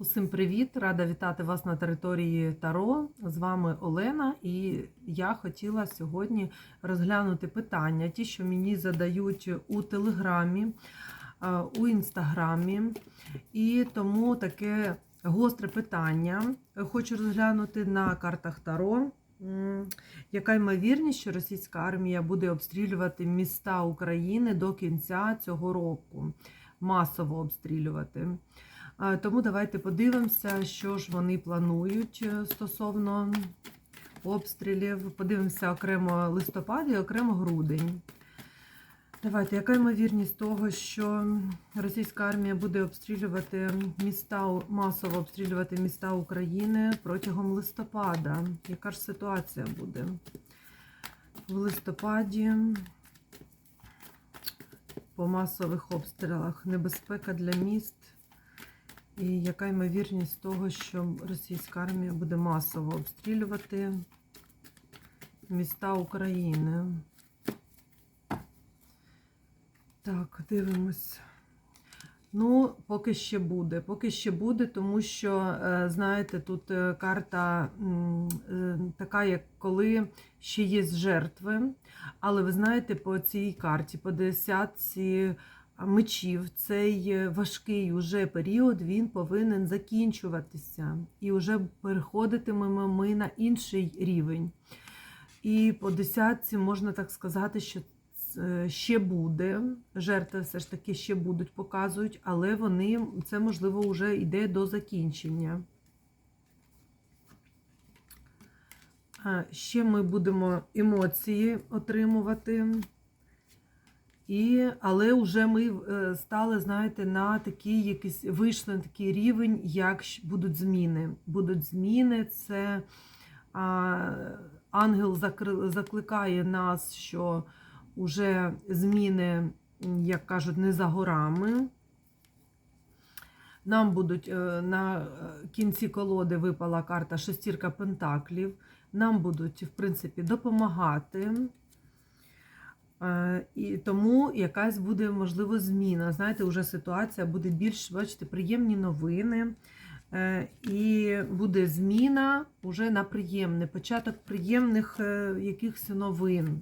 Усім привіт! Рада вітати вас на території Таро. З вами Олена, і я хотіла сьогодні розглянути питання, ті, що мені задають у Телеграмі, у Інстаграмі. І тому таке гостре питання хочу розглянути на картах Таро. Яка ймовірність, що російська армія буде обстрілювати міста України до кінця цього року? Масово обстрілювати. Тому давайте подивимося, що ж вони планують е, стосовно обстрілів. Подивимося окремо листопад і окремо грудень. Давайте, яка ймовірність того, що російська армія буде обстрілювати міста, масово обстрілювати міста України протягом листопада? Яка ж ситуація буде? В листопаді по масових обстрілах небезпека для міст. І яка ймовірність того, що російська армія буде масово обстрілювати міста України? Так, дивимось. Ну, поки ще буде. Поки ще буде, тому що, е, знаєте, тут е, карта е, така, як коли ще є жертви. Але ви знаєте, по цій карті, по десятці мечів, цей е, важкий уже період він повинен закінчуватися. І вже переходитимемо ми на інший рівень. І по десятці можна так сказати, що е, ще буде. Жертви все ж таки ще будуть, показують, але вони це можливо вже йде до закінчення. Ще ми будемо емоції отримувати. І, але вже ми е, стали, знаєте, на такий якийсь вийшли на такий рівень, як будуть зміни. Будуть зміни, це а, ангел закликає нас, що вже зміни, як кажуть, не за горами. Нам будуть е, на е, кінці колоди випала карта шестірка пентаклів. Нам будуть, в принципі, допомагати. Е, І тому якась буде, можливо, зміна. Знаєте, вже ситуація буде більш, бачите, приємні новини. Е, І буде зміна вже на приємне, початок приємних е, якихось новин.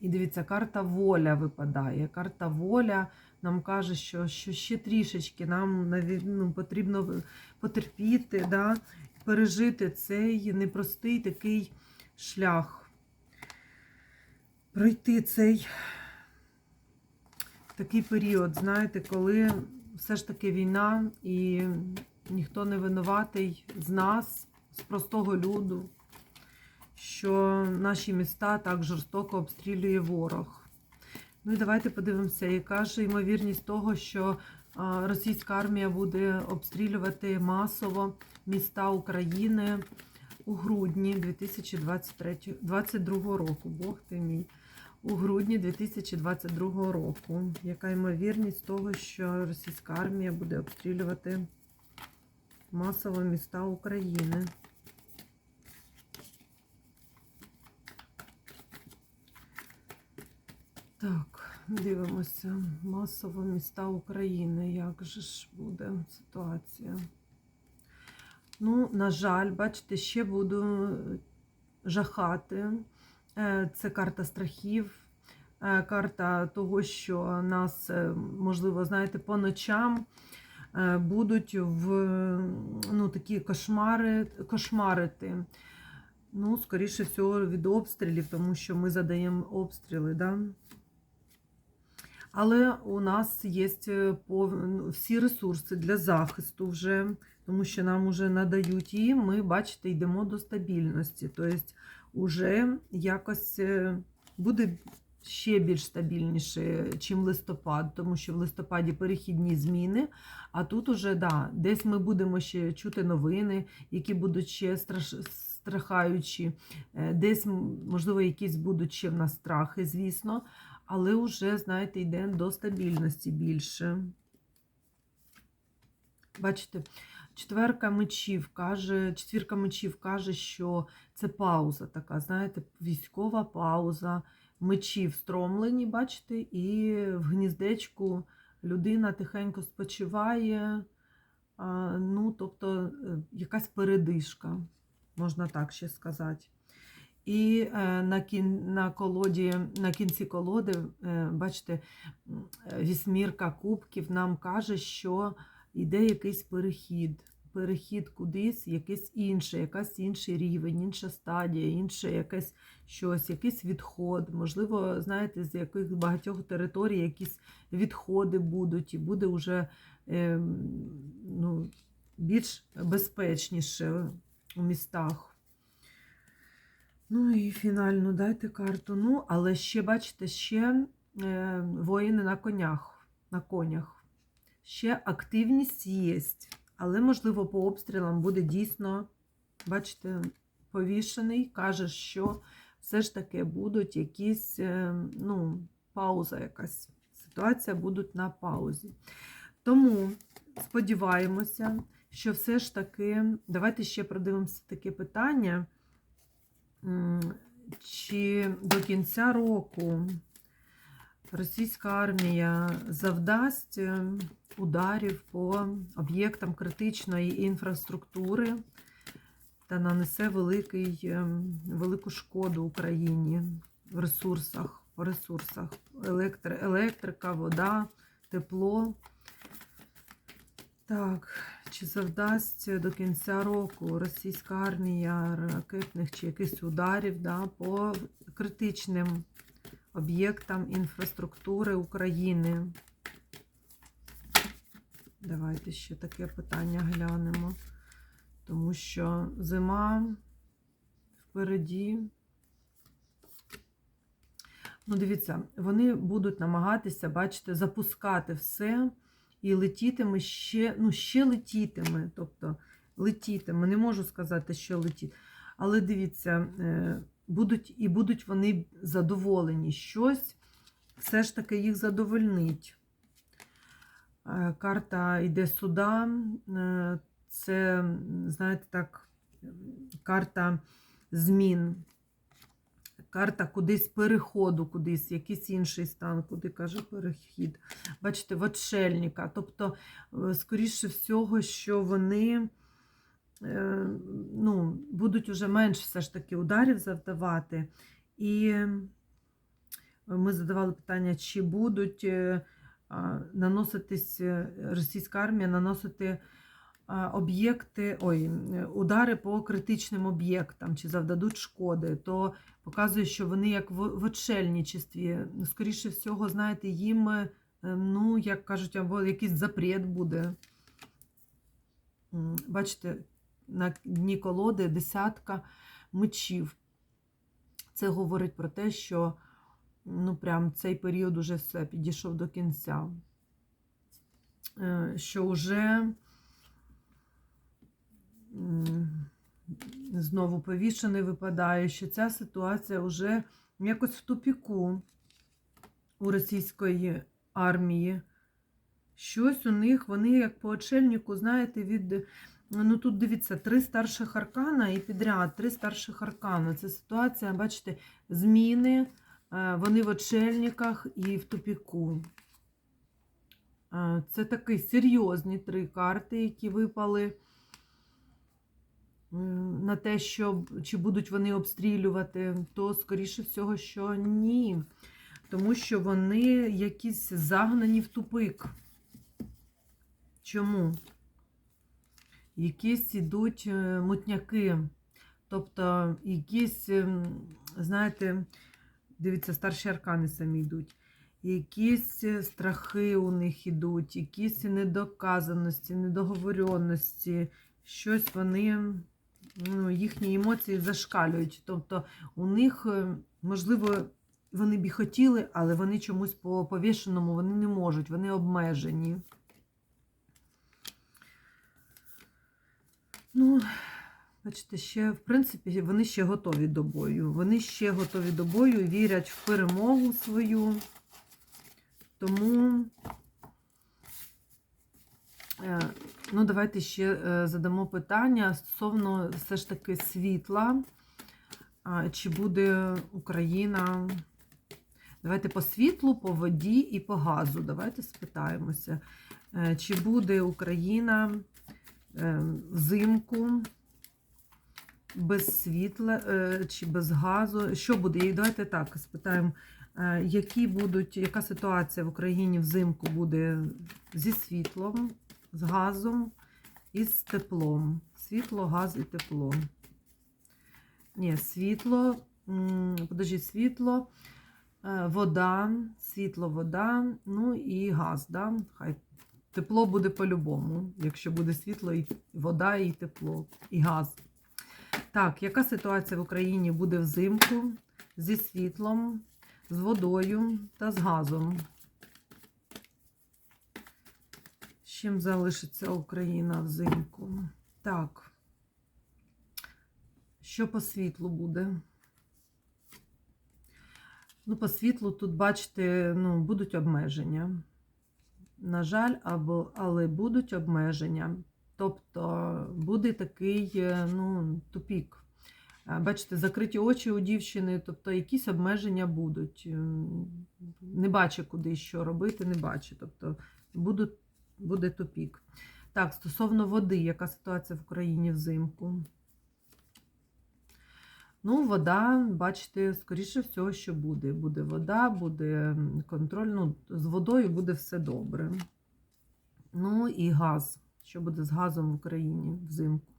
І дивіться, карта воля випадає. Карта воля нам каже, що, що ще трішечки нам ну, потрібно потерпіти, да? пережити цей непростий такий шлях пройти цей такий період, знаєте, коли все ж таки війна і ніхто не винуватий з нас, з простого люду, що наші міста так жорстоко обстрілює ворог. Ну і давайте подивимося, яка ж ймовірність того, що російська армія буде обстрілювати масово міста України у грудні 2022 року. Бог ти мій. У грудні 2022 року. Яка ймовірність того, що російська армія буде обстрілювати масово міста України? Так, дивимося. Масово міста України. Як же ж буде ситуація? Ну, на жаль, бачите, ще буду жахати. Е, Це карта страхів, е, карта того, що нас, е, можливо, знаєте, по ночам будуть в ну, такі кошмари, кошмарити. Ну, скоріше всього, від обстрілів, тому що ми задаємо обстріли. Да? Але у нас є ну, всі ресурси для захисту вже, тому що нам вже надають і ми, бачите, йдемо до стабільності. Тобто, вже якось е, буде ще більш стабільніше, чим листопад, тому що в листопаді перехідні зміни. А тут уже да, десь ми будемо ще чути новини, які будуть ще страш... страхаючі, Е, десь, можливо, якісь будуть ще в нас страхи, звісно, але вже, знаєте, йде до стабільності більше. Бачите, четверка мечів каже, четвірка мечів каже, що це пауза така, знаєте, військова пауза. Мечі встромлені, бачите, і в гніздечку людина тихенько спочиває, Ну, тобто, е, якась передишка, можна так ще сказати. І е, на, кін, на, колоді, на кінці колоди, е, бачите, вісьмірка кубків нам каже, що йде якийсь перехід. Перехід кудись, якийсь інший, якась інший рівень, інша стадія, інше якесь щось, якийсь відход. Можливо, знаєте, з яких багатьох територій якісь відходи будуть, і буде вже е, ну, більш безпечніше у містах. Ну і фінальну дайте карту. Ну, але ще, бачите, ще е, воїни на конях. На конях. Ще активність є, але, можливо, по обстрілам буде дійсно, бачите, повішений, каже, що все ж таки будуть якісь, е, ну, пауза якась. Ситуація будуть на паузі. Тому сподіваємося, що все ж таки, давайте ще продивимося таке питання. Чи до кінця року російська армія завдасть е, ударів по об'єктам критичної інфраструктури та нанесе великий, е, велику шкоду Україні в ресурсах, по ресурсах Електри, електрика, вода, тепло. Так, чи завдасть до кінця року російська армія ракетних чи якихось ударів да, по критичним об'єктам інфраструктури України? Давайте ще таке питання глянемо. Тому що зима впереді. Ну, дивіться, вони будуть намагатися, бачите, запускати все і летітиме ще, ну, ще летітиме. Тобто летітиме. Не можу сказати, що летіть. Але дивіться, е, будуть і будуть вони задоволені. Щось все ж таки їх задовольнить. Е, Карта йде сюди. Е, Це, знаєте, так, карта змін. Карта кудись переходу, кудись, якийсь інший стан, куди каже перехід. Бачите, в. Тобто, е, скоріше всього, що вони ну, будуть уже менш все ж таки ударів завдавати. І ми задавали питання, чи будуть наноситись е, російська армія наносити об'єкти, ой, удари по критичним об'єктам, чи завдадуть шкоди, то показує, що вони як в, в. Скоріше всього, знаєте, їм, е, ну, як кажуть, або якийсь запрет буде. Бачите, на дні колоди десятка мечів. Це говорить про те, що ну, прям цей період уже все підійшов до кінця. Е, Що вже знову повішений випадає, що ця ситуація вже якось в тупіку у російської армії. Щось у них, вони як по очельнику, знаєте, від. Ну тут дивіться, три старших аркана і підряд, три старших аркана. Це ситуація, бачите, зміни, вони в очельниках і в тупіку. Е, Це такі серйозні три карти, які випали на те, що чи будуть вони обстрілювати, то скоріше всього, що ні. Тому що вони якісь загнані в тупик. Чому? Якісь ідуть е, мутняки. Тобто, якісь, ем, знаєте, дивіться, старші аркани самі йдуть. Якісь е, страхи у них ідуть, якісь недоказаності, недоговоренності, щось вони, ну, їхні емоції зашкалюють. Тобто у них, е, можливо, вони б і хотіли, але вони чомусь по повішеному вони не можуть, вони обмежені. Ну, бачите, ще, в принципі, вони ще готові до бою. Вони ще готові до бою, вірять в перемогу свою. Тому, е, ну, давайте ще е, задамо питання стосовно все ж таки світла. Чи буде Україна? Давайте по світлу, по воді і по газу. Давайте спитаємося. Е, Чи буде Україна взимку, без світла е, чи без газу. Що буде? І давайте так спитаємо, е, які будуть, яка ситуація в Україні взимку буде зі світлом, з газом і з теплом. Світло, газ і тепло. Ні, світло, м, світло, е, вода, світло, вода, ну і газ. Да? Хай тепло буде по-любому, якщо буде світло, і вода, і тепло, і газ. Так, яка ситуація в Україні буде взимку зі світлом, з водою та з газом? З чим залишиться Україна взимку? Так. Що по світлу буде? Ну, по світлу тут, бачите, ну, будуть обмеження. На жаль, або, але будуть обмеження. Тобто буде такий е, ну, тупік. Е, Бачите, закриті очі у дівчини, тобто якісь обмеження будуть. Ем, Не бачить, куди що робити, не бачить. Тобто будуть, буде тупік. Так, стосовно води, яка ситуація в Україні взимку? Ну, вода, бачите, скоріше всього, що буде. Буде вода, буде контроль. Ну, з водою буде все добре. Ну і газ. Що буде з газом в Україні взимку?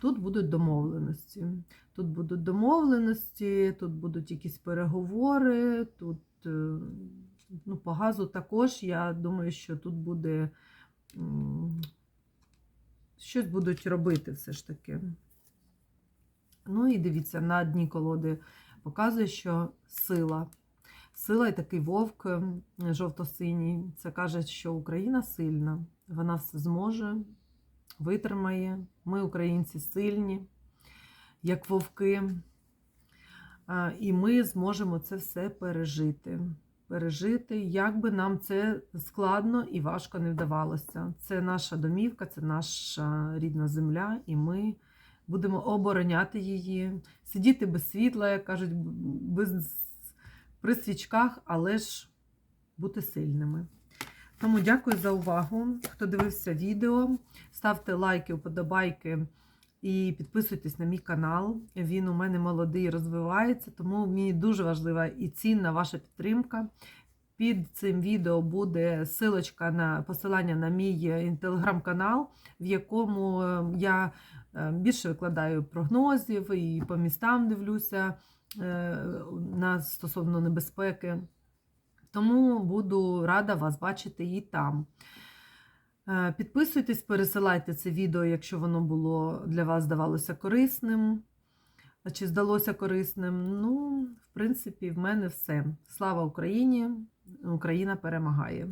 Тут будуть домовленості. Тут будуть домовленості, тут будуть якісь переговори, тут е, ну, по газу також. Я думаю, що тут буде щось будуть робити все ж таки. Ну і дивіться, на дні колоди показує, що сила. Сила і такий вовк жовто-синій. Це каже, що Україна сильна, вона все зможе, витримає. Ми, українці, сильні, як вовки. І ми зможемо це все пережити. Пережити, як би нам це складно і важко не вдавалося. Це наша домівка, це наша рідна земля, і ми будемо обороняти її, сидіти без світла, як кажуть, без, при свічках, але ж бути сильними. Тому дякую за увагу. Хто дивився відео, ставте лайки, вподобайки і підписуйтесь на мій канал. Він у мене молодий, розвивається, тому мені дуже важлива і цінна ваша підтримка. Під цим відео буде силочка на посилання на мій е, телеграм-канал, в якому е, я е, більше викладаю прогнозів і по містам дивлюся на стосовно небезпеки. Тому буду рада вас бачити і там. Е, Підписуйтесь, пересилайте це відео, якщо воно було для вас здавалося корисним. Чи здалося корисним? Ну, в принципі, в мене все. Слава Україні! Україна перемагає!